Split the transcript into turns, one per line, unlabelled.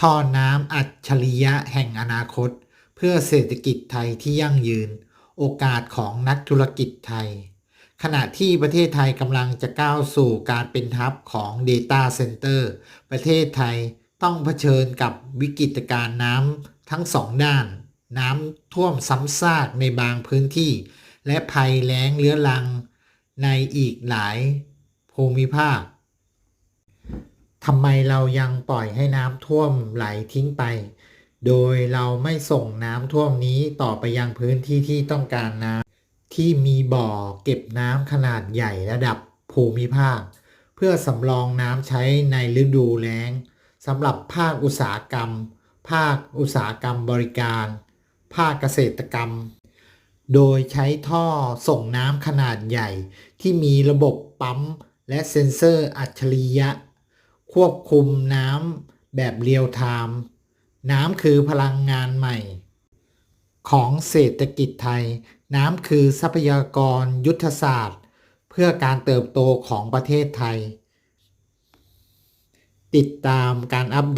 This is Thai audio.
ท่อน้ำอัจฉริยะแห่งอนาคต เพื่อเศรษฐกิจไทยที่ยั่งยืน โอกาสของนักธุรกิจไทย ขณะที่ประเทศไทยกำลังจะก้าวสู่การเป็นทับของ Data Center ประเทศไทยต้องเผชิญกับวิกฤตการณ์น้ำทั้งสองด้าน น้ำท่วมซ้ำซากในบางพื้นที่ และภัยแล้งเรื้อรัง ในอีกหลายภูมิภาค ทำไมเรายังปล่อยให้น้ำท่วมไหลทิ้งไป โดยเราไม่ส่งน้ำท่วมนี้ต่อไปยังพื้นที่ที่ต้องการน้ำที่มีบ่อเก็บน้ำขนาดใหญ่ระดับภูมิภาค เพื่อสำรองน้ำใช้ในฤดูแล้งสำหรับภาคอุตสาหกรรม ภาคอุตสาหกรรมบริการ ภาคเกษตรกรรม โดยใช้ท่อส่งน้ำขนาดใหญ่ ที่มีระบบปั๊มและเซ็นเซอร์อัจฉริยะ ควบคุมน้ำแบบเรียลไทม์น้ำคือพลังงานใหม่ ของเศรษฐกิจไทย น้ำคือทรัพยากรยุทธศาสตร์ เพื่อการเติบโตของประเทศไทย ติดตามการอัปเดต